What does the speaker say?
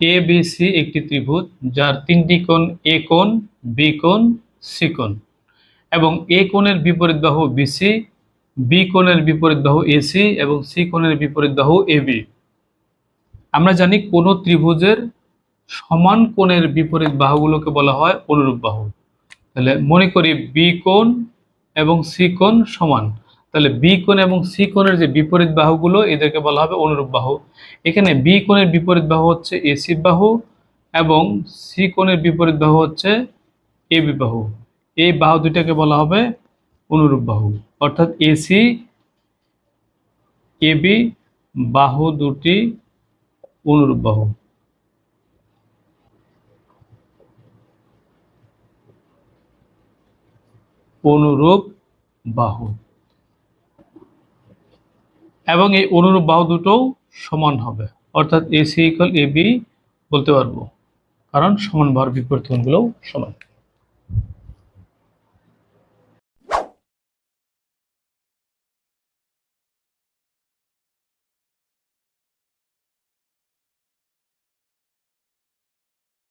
A B C একটি ত্রিভুজ যার তিনটি কোণ এ কোণ বি কোণ সি কোণ। এবং এ কোণের বিপরীত বাহু বিসি বি কোণের বিপরীত বাহু এসি এবং সি কোণের বিপরীত বাহু এবি আমরা জানি কোন ত্রিভুজের সমান কোণের বিপরীত বাহুগুলোকে বলা হয় অনুরূপ বাহু। তাহলে মনে করি বি কোণ এবং সি কোণ সমান। তাহলে বি কোণ এবং সি কোণের যে বিপরীত বাহুগুলো, এদেরকে বলা হবে অনুরূপ বাহু। এখানে বি কোণের বিপরীত বাহু হচ্ছে এসি বাহু এবং সি কোণের বিপরীত বাহু হচ্ছে এ বি বাহু। এই বাহু দুইটাকে বলা হবে অনুরূপ বাহু। অর্থাৎ এসি এবি বাহু দুটি অনুরূপ বাহু। অনুরূপ বাহু। এবং এই অনুরূপ বাহু দুটোও সমান হবে। অর্থাৎ এসি এ বি বলতে পারব। কারণ সমান বাহুর বিপরীত কোণগুলোও সমান।